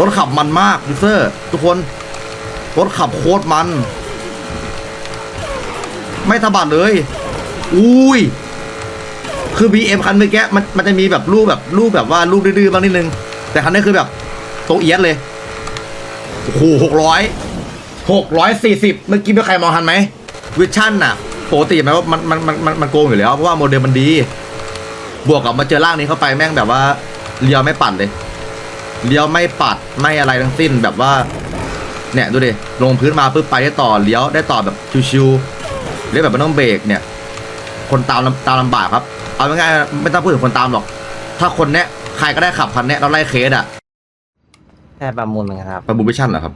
รถขับมันมากยูเซอร์ ทุกคน รถขับโคตรมัน ไม่สะบัดเลย อุ้ย คือ BM คันเมื่อกี้มันมันจะมีแบบรูปแบบรูปแบบว่ารูปดื้อๆบ้างนิดนึง แต่คันนี้คือแบบตรงเอียดเลย โอ้โหหกร้อยหกร้อยสี่สิบเมื่อกี้มีใครมองทันไหมวิชั่นน่ะปกติไหมว่ามันมันมันมันมันโกงอยู่แล้วเพราะว่าโมเดลมันดี บวกกับมาเจอร่างนี้เข้าไปแม่งแบบว่าเลี้ยวไม่ปัดเลย เลี้ยวไม่ปัดไม่อะไรทั้งสิ้นแบบว่า เนี่ยดูดิลงพื้นมาปุ๊บไปได้ต่อเลี้ยวได้ต่อแบบชิวๆเลี้ยวแบบไม่ต้องเบรกเนี่ย คนตามลำตามลำบากครับ เอาง่ายๆไม่ต้องพูดถึงคนตามหรอก ถ้าคนเนี้ยใครก็ได้ขับคันเนี้ยเราไล่เคสอะใช่ประมูลเหมือนกันครับประมูลวิชั่นเหรอครับ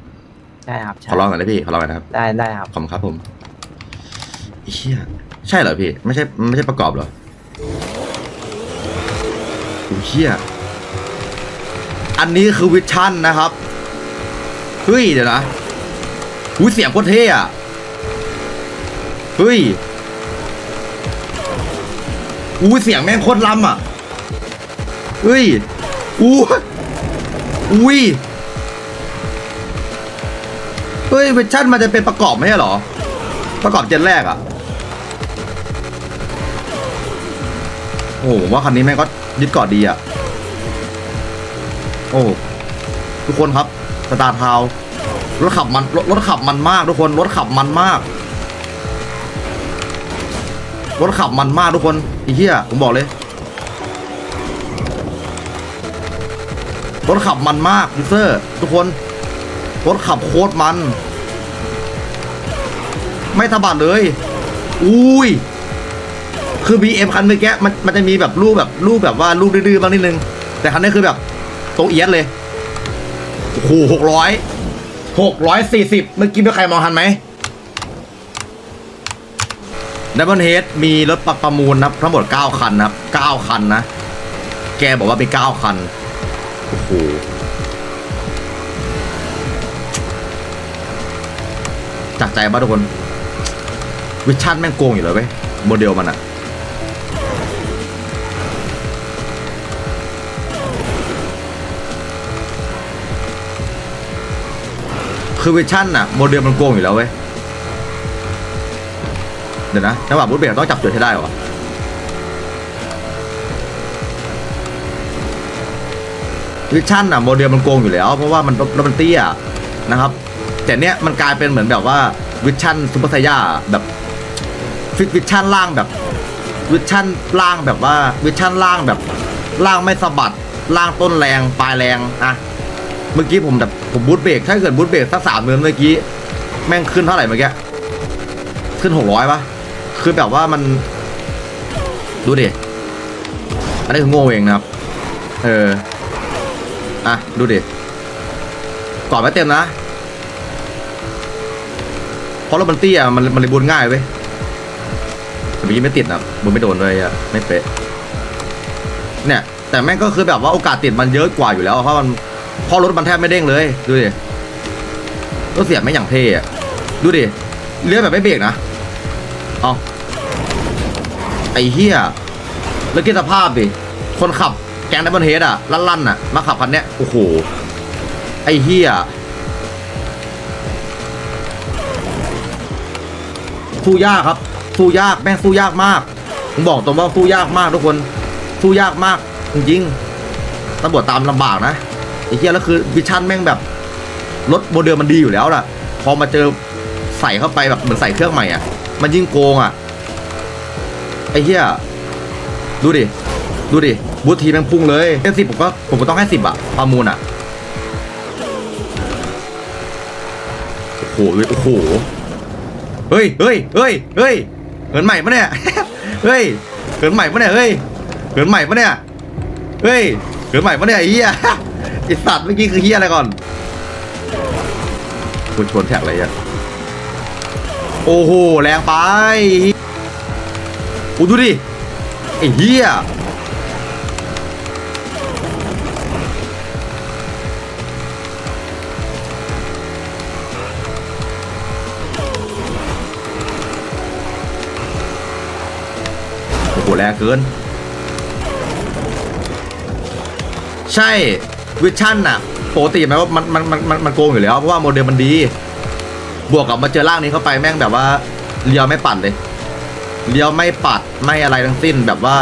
ใช่ครับใช่ขอร้องหน่อยนะพี่ขอร้องหน่อยนะครับได้ได้ครับขอบคุณครับผมเฮียใช่เหรอพี่ ไม่ใช่ไม่ใช่ประกอบเหรอโอ้เฮีย อันนี้คือวิชั่นนะครับ เฮ้ย เดี๋ยวนะหูเสียงโคตรเท่อะเฮ้ยอู้เสียงแม่งโคตรล้ำอะเฮ้ยอู้อุ้ยเฮ้ยเวอร์ชันมันจะเป็นประกอบไม่ใช่หรอ ประกอบเจนแรกอะ่ะ โอ้โหว่าคันนี้แม่งก็ยึดเกาะดีอะ โอ้ทุกคนครับสตาร์ทาวรถขับมันรถรถขับมันมาก ทุกคนรถขับมันมาก รถขับมันมากทุกคนไอ้เหี้ยผมบอกเลยรถขับมันมากยูเซอร์ทุกคนรถขับโคตรมัน ไม่สะบัดเลย อุ้ยคือ BM คันเมื่อกี้มันมันจะมีแบบรูปแบบรูปแบบว่ารูปดื้อๆบ้างนิดนึง แต่คันนี้คือแบบ ตรงเอียดเลยโอ้โหหกร้อยหกร้อยสี่สิบเมื่อกี้มีใครมองทันไหมดับเบิลเฮดมีรถประมูลนะครับทั้งหมด 9 คันนะครับ 9 คันนะ แกบอกว่าเป็น 9 คัน โอ้โหจากใจป่ะทุกคน วิชั่นแม่งโกงอยู่เลยเว้ย โมเดลมันอะ คือวิชั่นอะโมเดลมันโกงอยู่แล้วเว้ย เดี๋ยวนะจังหวะบูทเบรกต้องจับจุดให้ได้วะวิชั่นอะโมเดลมันโกงอยู่แล้ว เพราะว่ามันรถมันเตี้ยนะครับ แต่เนี้ยมันกลายเป็นเหมือนแบบว่าวิชั่นซูเปอร์ไซย่าแบบฟิวิชั่นล่างแบบวิชั่นล่างแบบว่าวิชั่นล่างแบบล่างไม่สะบัดล่างต้นแรงปลายแรงอะ เมื่อกี้ผมแบบผมบูทเบรกถ้าเกิดบูทเบรกสักสามเดือนเมื่อกี้ แม่งขึ้นเท่าไหร่เมื่อกี้ขึ้นหกร้อยปะคือแบบว่ามัน ดูดิ อันนี้คือโง่เองนะครับ เออ อะ ดูดิก่อนไม่เต็มนะ เพราะรถมันเตี้ยมันมันเลยบุนง่ายเว้ยแต่เมื่อกี้ไม่ติดนะบุนไม่โดนเลยอะไม่เป๊ะเนี่ย แต่แม่งก็คือแบบว่าโอกาสติดมันเยอะกว่าอยู่แล้ว เพราะมัน เพราะรถมันแทบไม่เด้งเลยดูดิรถเสียบไม่อย่างเท่อะดูดิเลี้ยวแบบไม่เบรกนะเอาไอ้เหี้ยแล้วคิดสภาพดิ คนขับแกงดับเบิลเฮดอะลั่นๆอะมาขับคันเนี้ยโอ้โห ไอ้เหี้ยสู้ยากครับสู้ยากแม่งสู้ยากมากผมบอกตรงว่าสู้ยากมากทุกคนสู้ยากมากจริงๆตำรวจตามลำบากนะ ไอ้เหี้ยแล้วคือวิชั่นแม่งแบบรถโมเดลมันดีอยู่แล้วล่ะ พอมาเจอใส่เข้าไปแบบเหมือนใส่เครื่องใหม่อะ มันยิ่งโกงอะ ไอ้เหี้ยดูดิ ดูดิ บูททีแม่งพุ่งเลยแค่สิบผมก็ผมก็ต้องให้สิบอะประมูลอะ โอ้โหโอ้โห เฮ้ยเฮ้ยเฮ้ยเฮ้ยเหินใหม่ปะเนี่ย เฮ้ยเหินใหม่ปะเนี่ย เฮ้ยเหินใหม่ปะเนี่ย เฮ้ยเหินใหม่ปะเนี่ยไอ้เหี้ย ไอสัตว์เมื่อกี้คือเหี้ยอะไรก่อนกูชนแท็กอะไรอะโอ้โหแรงไปโอ้ดูดิไอ้เหี้ยโอ้โหแรงเกิน ใช่ วิชั่นอะปกติไหมว่ามันมันมันมันมันโกงอยู่แล้วเพราะว่าโมเดลมันดี บวกกับมาเจอร่างนี้เข้าไปแม่งแบบว่าเลี้ยวไม่ปัดเลยเลี้ยวไม่ปัดไม่อะไรทั้งสิ้นแบบว่า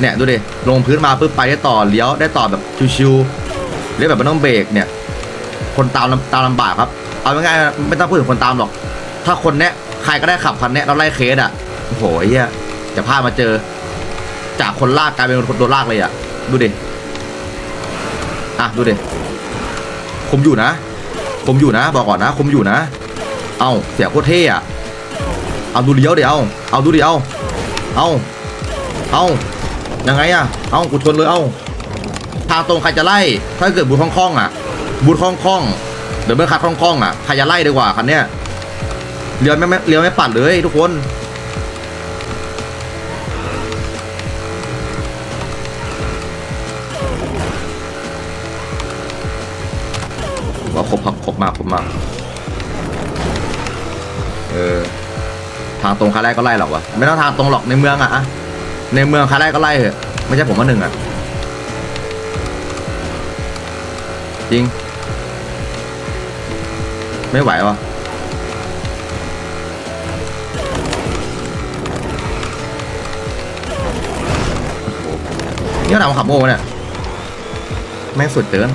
เนี่ยดูดิลงพื้นมาปุ๊บไปได้ต่อเลี้ยวได้ต่อแบบชิวๆเลี้ยวแบบไม่ต้องเบรกเนี่ย คนตามตามลำบากครับ เอาง่ายๆไม่ต้องพูดถึงคนตามหรอก ถ้าคนเนี้ยใครก็ได้ขับคันเนี้ยแล้วไล่เคสอะโอ้โหเฮียจะพามาเจอ จากคนลากกลายเป็นคนโดนลากเลยอะดูดิ อะดูดิคมอยู่นะคมอยู่นะ บอกก่อนนะคมอยู่นะ เอาเสียโคตรเท่อะเอาดูเลี้ยวเดี๋ยวเอาดูเดียวเอาเอายังไงอะเอากูชนเลยเอาทางตรงใครจะไล่ ถ้าเกิดบูทคล่องๆอะ บูทคล่องๆเดี๋ยวเมื่อคัดคล่องๆอะใครจะไล่ดีกว่าคันเนี้ยเลี้ยวไม่ไม่เลี้ยวไม่ปัดเลยทุกคน มากครบมาก เออ ทางตรงคาแรกก็ไล่หรอกวะไม่ต้องทางตรงหรอกในเมืองอะะในเมืองคาแรกก็ไล่เหอะไม่ใช่ผมว่าหนึ่งอะจริง ไม่ไหววะนี่ก็ทำขับโม่เนี่ยแม่งสุดเกิน